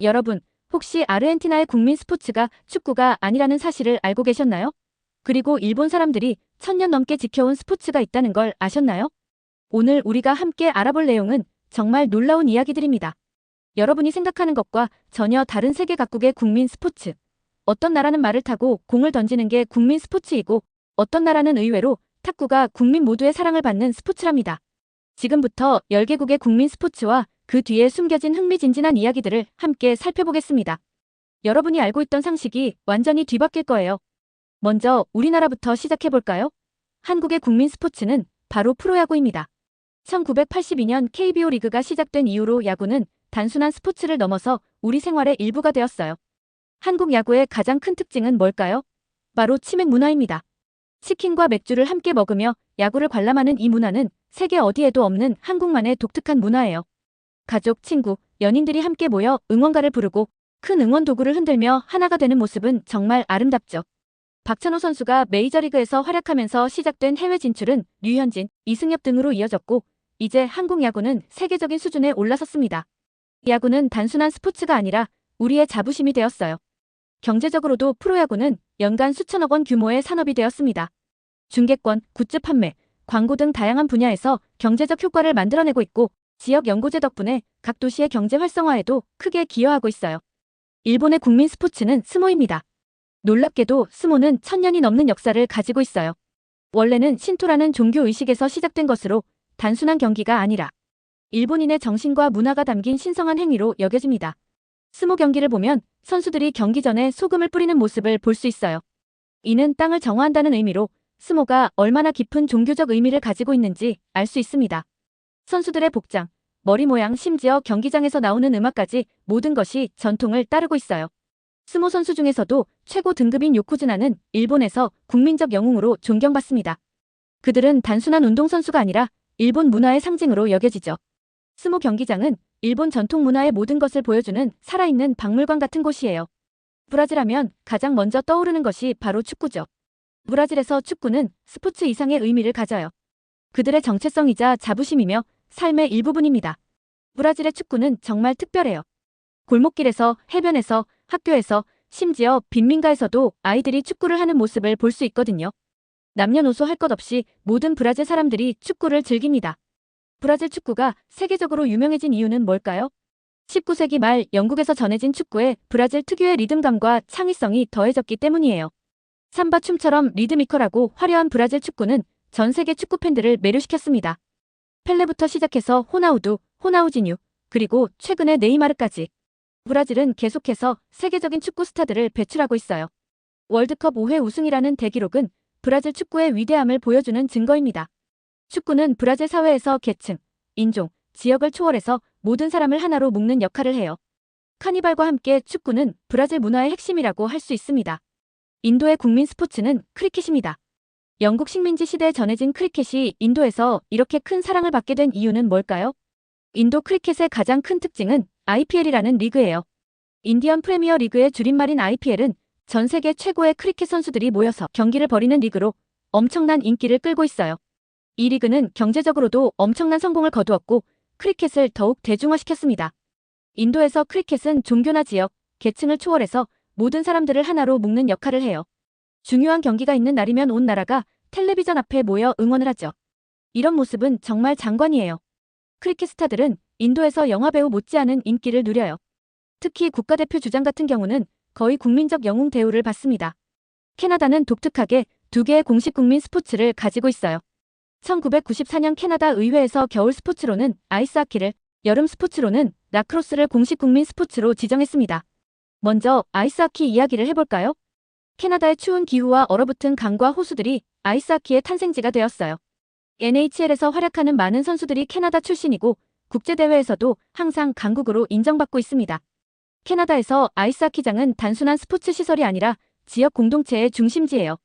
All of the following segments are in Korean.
여러분, 혹시 아르헨티나의 국민 스포츠가 축구가 아니라는 사실을 알고 계셨나요? 그리고 일본 사람들이 천년 넘게 지켜온 스포츠가 있다는 걸 아셨나요? 오늘 우리가 함께 알아볼 내용은 정말 놀라운 이야기들입니다. 여러분이 생각하는 것과 전혀 다른 세계 각국의 국민 스포츠. 어떤 나라는 말을 타고 공을 던지는 게 국민 스포츠이고 어떤 나라는 의외로 탁구가 국민 모두의 사랑을 받는 스포츠랍니다. 지금부터 10개국의 국민 스포츠와 그 뒤에 숨겨진 흥미진진한 이야기들을 함께 살펴보겠습니다. 여러분이 알고 있던 상식이 완전히 뒤바뀔 거예요. 먼저 우리나라부터 시작해볼까요? 한국의 국민 스포츠는 바로 프로야구입니다. 1982년 KBO 리그가 시작된 이후로 야구는 단순한 스포츠를 넘어서 우리 생활의 일부가 되었어요. 한국 야구의 가장 큰 특징은 뭘까요? 바로 치맥 문화입니다. 치킨과 맥주를 함께 먹으며 야구를 관람하는 이 문화는 세계 어디에도 없는 한국만의 독특한 문화예요. 가족, 친구, 연인들이 함께 모여 응원가를 부르고 큰 응원 도구를 흔들며 하나가 되는 모습은 정말 아름답죠. 박찬호 선수가 메이저리그에서 활약하면서 시작된 해외 진출은 류현진, 이승엽 등으로 이어졌고 이제 한국 야구는 세계적인 수준에 올라섰습니다. 야구는 단순한 스포츠가 아니라 우리의 자부심이 되었어요. 경제적으로도 프로야구는 연간 수천억 원 규모의 산업이 되었습니다. 중계권, 굿즈 판매, 광고 등 다양한 분야에서 경제적 효과를 만들어내고 있고 지역 연고제 덕분에 각 도시의 경제 활성화에도 크게 기여하고 있어요. 일본의 국민 스포츠는 스모입니다. 놀랍게도 스모는 천년이 넘는 역사를 가지고 있어요. 원래는 신토라는 종교 의식에서 시작된 것으로 단순한 경기가 아니라 일본인의 정신과 문화가 담긴 신성한 행위로 여겨집니다. 스모 경기를 보면 선수들이 경기 전에 소금을 뿌리는 모습을 볼 수 있어요. 이는 땅을 정화한다는 의미로 스모가 얼마나 깊은 종교적 의미를 가지고 있는지 알 수 있습니다. 선수들의 복장, 머리 모양 심지어 경기장에서 나오는 음악까지 모든 것이 전통을 따르고 있어요. 스모 선수 중에서도 최고 등급인 요코즈나는 일본에서 국민적 영웅으로 존경받습니다. 그들은 단순한 운동선수가 아니라 일본 문화의 상징으로 여겨지죠. 스모 경기장은 일본 전통 문화의 모든 것을 보여주는 살아있는 박물관 같은 곳이에요. 브라질 하면 가장 먼저 떠오르는 것이 바로 축구죠. 브라질에서 축구는 스포츠 이상의 의미를 가져요. 그들의 정체성이자 자부심이며 삶의 일부분입니다. 브라질의 축구는 정말 특별해요. 골목길에서, 해변에서, 학교에서, 심지어 빈민가에서도 아이들이 축구를 하는 모습을 볼 수 있거든요. 남녀노소 할 것 없이 모든 브라질 사람들이 축구를 즐깁니다. 브라질 축구가 세계적으로 유명해진 이유는 뭘까요? 19세기 말 영국에서 전해진 축구에 브라질 특유의 리듬감과 창의성이 더해졌기 때문이에요. 삼바 춤처럼 리드미컬하고 화려한 브라질 축구는 전 세계 축구 팬들을 매료시켰습니다. 펠레부터 시작해서 호나우두, 호나우지뉴, 그리고 최근의 네이마르까지 브라질은 계속해서 세계적인 축구 스타들을 배출하고 있어요. 월드컵 5회 우승이라는 대기록은 브라질 축구의 위대함을 보여주는 증거입니다. 축구는 브라질 사회에서 계층, 인종, 지역을 초월해서 모든 사람을 하나로 묶는 역할을 해요. 카니발과 함께 축구는 브라질 문화의 핵심이라고 할 수 있습니다. 인도의 국민 스포츠는 크리켓입니다. 영국 식민지 시대에 전해진 크리켓이 인도에서 이렇게 큰 사랑을 받게 된 이유는 뭘까요? 인도 크리켓의 가장 큰 특징은 IPL이라는 리그예요. 인디언 프리미어 리그의 줄임말인 IPL은 전 세계 최고의 크리켓 선수들이 모여서 경기를 벌이는 리그로 엄청난 인기를 끌고 있어요. 이 리그는 경제적으로도 엄청난 성공을 거두었고 크리켓을 더욱 대중화시켰습니다. 인도에서 크리켓은 종교나 지역, 계층을 초월해서 모든 사람들을 하나로 묶는 역할을 해요. 중요한 경기가 있는 날이면 온 나라가 텔레비전 앞에 모여 응원을 하죠. 이런 모습은 정말 장관이에요. 크리켓 스타들은 인도에서 영화배우 못지않은 인기를 누려요. 특히 국가대표 주장 같은 경우는 거의 국민적 영웅 대우를 받습니다. 캐나다는 독특하게 두 개의 공식 국민 스포츠를 가지고 있어요. 1994년 캐나다 의회에서 겨울 스포츠로는 아이스하키를, 여름 스포츠로는 라크로스를 공식 국민 스포츠로 지정했습니다. 먼저 아이스하키 이야기를 해볼까요? 캐나다의 추운 기후와 얼어붙은 강과 호수들이 아이스하키의 탄생지가 되었어요. NHL에서 활약하는 많은 선수들이 캐나다 출신이고 국제대회에서도 항상 강국으로 인정받고 있습니다. 캐나다에서 아이스하키장은 단순한 스포츠 시설이 아니라 지역 공동체의 중심지예요.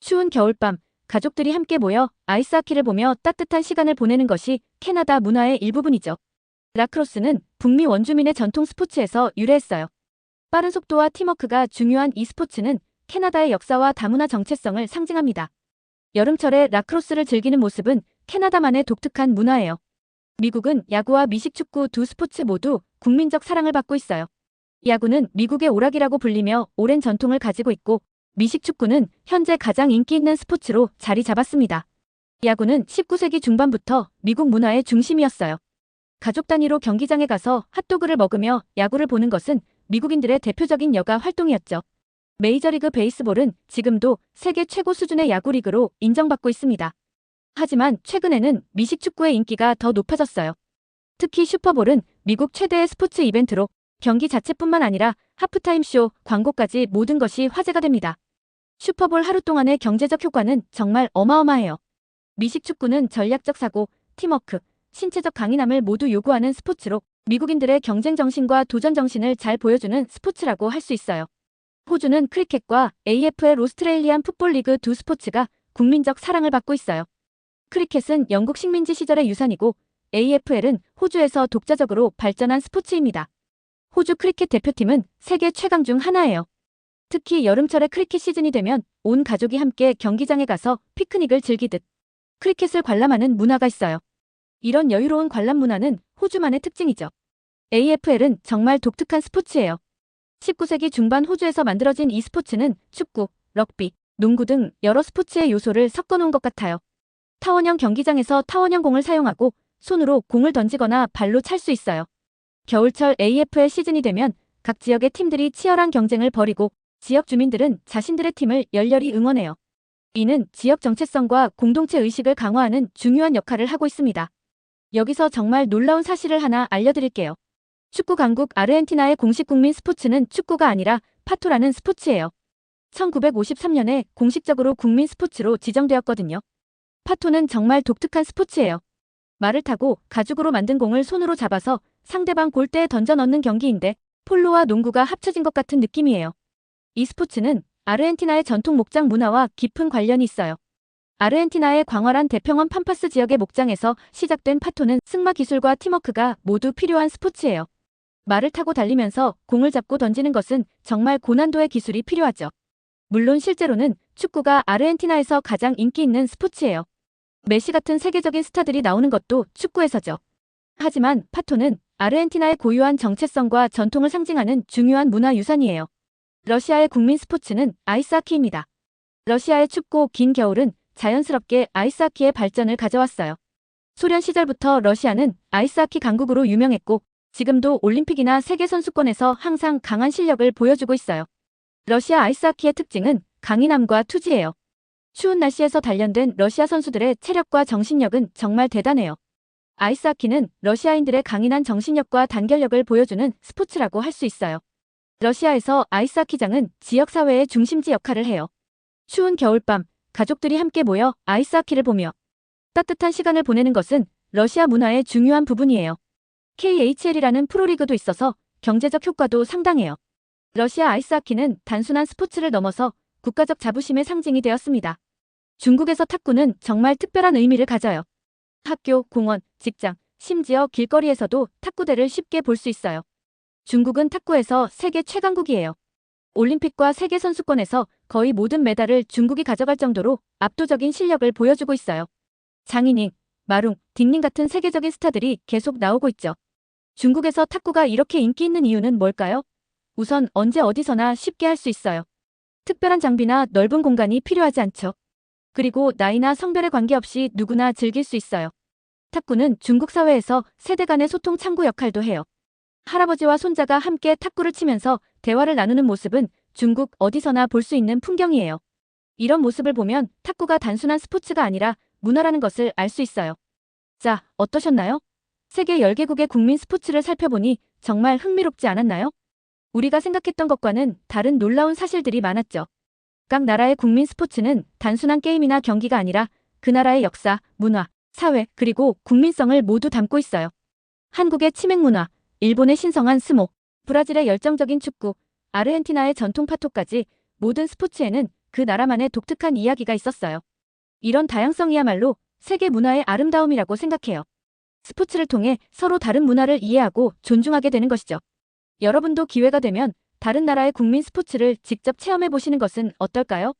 추운 겨울밤, 가족들이 함께 모여 아이스하키를 보며 따뜻한 시간을 보내는 것이 캐나다 문화의 일부분이죠. 라크로스는 북미 원주민의 전통 스포츠에서 유래했어요. 빠른 속도와 팀워크가 중요한 이 스포츠는 캐나다의 역사와 다문화 정체성을 상징합니다. 여름철에 라크로스를 즐기는 모습은 캐나다만의 독특한 문화예요. 미국은 야구와 미식축구 두 스포츠 모두 국민적 사랑을 받고 있어요. 야구는 미국의 오락이라고 불리며 오랜 전통을 가지고 있고 미식 축구는 현재 가장 인기 있는 스포츠로 자리 잡았습니다. 야구는 19세기 중반부터 미국 문화의 중심이었어요. 가족 단위로 경기장에 가서 핫도그를 먹으며 야구를 보는 것은 미국인들의 대표적인 여가 활동이었죠. 메이저리그 베이스볼은 지금도 세계 최고 수준의 야구 리그로 인정받고 있습니다. 하지만 최근에는 미식 축구의 인기가 더 높아졌어요. 특히 슈퍼볼은 미국 최대의 스포츠 이벤트로 경기 자체뿐만 아니라 하프타임 쇼, 광고까지 모든 것이 화제가 됩니다. 슈퍼볼 하루 동안의 경제적 효과는 정말 어마어마해요. 미식 축구는 전략적 사고, 팀워크, 신체적 강인함을 모두 요구하는 스포츠로 미국인들의 경쟁 정신과 도전 정신을 잘 보여주는 스포츠라고 할 수 있어요. 호주는 크리켓과 AFL 오스트레일리안 풋볼 리그 두 스포츠가 국민적 사랑을 받고 있어요. 크리켓은 영국 식민지 시절의 유산이고 AFL은 호주에서 독자적으로 발전한 스포츠입니다. 호주 크리켓 대표팀은 세계 최강 중 하나예요. 특히 여름철에 크리켓 시즌이 되면 온 가족이 함께 경기장에 가서 피크닉을 즐기듯 크리켓을 관람하는 문화가 있어요. 이런 여유로운 관람 문화는 호주만의 특징이죠. AFL은 정말 독특한 스포츠예요. 19세기 중반 호주에서 만들어진 이 스포츠는 축구, 럭비, 농구 등 여러 스포츠의 요소를 섞어 놓은 것 같아요. 타원형 경기장에서 타원형 공을 사용하고 손으로 공을 던지거나 발로 찰 수 있어요. 겨울철 AFL 시즌이 되면 각 지역의 팀들이 치열한 경쟁을 벌이고 지역 주민들은 자신들의 팀을 열렬히 응원해요. 이는 지역 정체성과 공동체 의식을 강화하는 중요한 역할을 하고 있습니다. 여기서 정말 놀라운 사실을 하나 알려드릴게요. 축구 강국 아르헨티나의 공식 국민 스포츠는 축구가 아니라 파토라는 스포츠예요. 1953년에 공식적으로 국민 스포츠로 지정되었거든요. 파토는 정말 독특한 스포츠예요. 말을 타고 가죽으로 만든 공을 손으로 잡아서 상대방 골대에 던져 넣는 경기인데 폴로와 농구가 합쳐진 것 같은 느낌이에요. 이 스포츠는 아르헨티나의 전통 목장 문화와 깊은 관련이 있어요. 아르헨티나의 광활한 대평원 팜파스 지역의 목장에서 시작된 파토는 승마 기술과 팀워크가 모두 필요한 스포츠예요. 말을 타고 달리면서 공을 잡고 던지는 것은 정말 고난도의 기술이 필요하죠. 물론 실제로는 축구가 아르헨티나에서 가장 인기 있는 스포츠예요. 메시 같은 세계적인 스타들이 나오는 것도 축구에서죠. 하지만 파토는 아르헨티나의 고유한 정체성과 전통을 상징하는 중요한 문화유산이에요. 러시아의 국민 스포츠는 아이스하키입니다. 러시아의 춥고 긴 겨울은 자연스럽게 아이스하키의 발전을 가져왔어요. 소련 시절부터 러시아는 아이스하키 강국으로 유명했고 지금도 올림픽이나 세계선수권에서 항상 강한 실력을 보여주고 있어요. 러시아 아이스하키의 특징은 강인함과 투지예요. 추운 날씨에서 단련된 러시아 선수들의 체력과 정신력은 정말 대단해요. 아이스하키는 러시아인들의 강인한 정신력과 단결력을 보여주는 스포츠라고 할 수 있어요. 러시아에서 아이스하키장은 지역사회의 중심지 역할을 해요. 추운 겨울밤, 가족들이 함께 모여 아이스하키를 보며 따뜻한 시간을 보내는 것은 러시아 문화의 중요한 부분이에요. KHL이라는 프로리그도 있어서 경제적 효과도 상당해요. 러시아 아이스하키는 단순한 스포츠를 넘어서 국가적 자부심의 상징이 되었습니다. 중국에서 탁구는 정말 특별한 의미를 가져요. 학교, 공원, 직장, 심지어 길거리에서도 탁구대를 쉽게 볼 수 있어요. 중국은 탁구에서 세계 최강국이에요. 올림픽과 세계 선수권에서 거의 모든 메달을 중국이 가져갈 정도로 압도적인 실력을 보여주고 있어요. 장이닝, 마룽, 딩닝 같은 세계적인 스타들이 계속 나오고 있죠. 중국에서 탁구가 이렇게 인기 있는 이유는 뭘까요? 우선 언제 어디서나 쉽게 할 수 있어요. 특별한 장비나 넓은 공간이 필요하지 않죠. 그리고 나이나 성별에 관계없이 누구나 즐길 수 있어요. 탁구는 중국 사회에서 세대 간의 소통 창구 역할도 해요. 할아버지와 손자가 함께 탁구를 치면서 대화를 나누는 모습은 중국 어디서나 볼 수 있는 풍경이에요. 이런 모습을 보면 탁구가 단순한 스포츠가 아니라 문화라는 것을 알 수 있어요. 자, 어떠셨나요? 세계 10개국의 국민 스포츠를 살펴보니 정말 흥미롭지 않았나요? 우리가 생각했던 것과는 다른 놀라운 사실들이 많았죠. 각 나라의 국민 스포츠는 단순한 게임이나 경기가 아니라 그 나라의 역사, 문화, 사회, 그리고 국민성을 모두 담고 있어요. 한국의 치맥 문화, 일본의 신성한 스모, 브라질의 열정적인 축구, 아르헨티나의 전통 파토까지 모든 스포츠에는 그 나라만의 독특한 이야기가 있었어요. 이런 다양성이야말로 세계 문화의 아름다움이라고 생각해요. 스포츠를 통해 서로 다른 문화를 이해하고 존중하게 되는 것이죠. 여러분도 기회가 되면 다른 나라의 국민 스포츠를 직접 체험해 보시는 것은 어떨까요?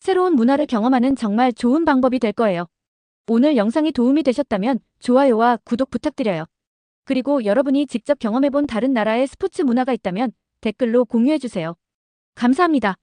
새로운 문화를 경험하는 정말 좋은 방법이 될 거예요. 오늘 영상이 도움이 되셨다면 좋아요와 구독 부탁드려요. 그리고 여러분이 직접 경험해 본 다른 나라의 스포츠 문화가 있다면 댓글로 공유해주세요. 감사합니다.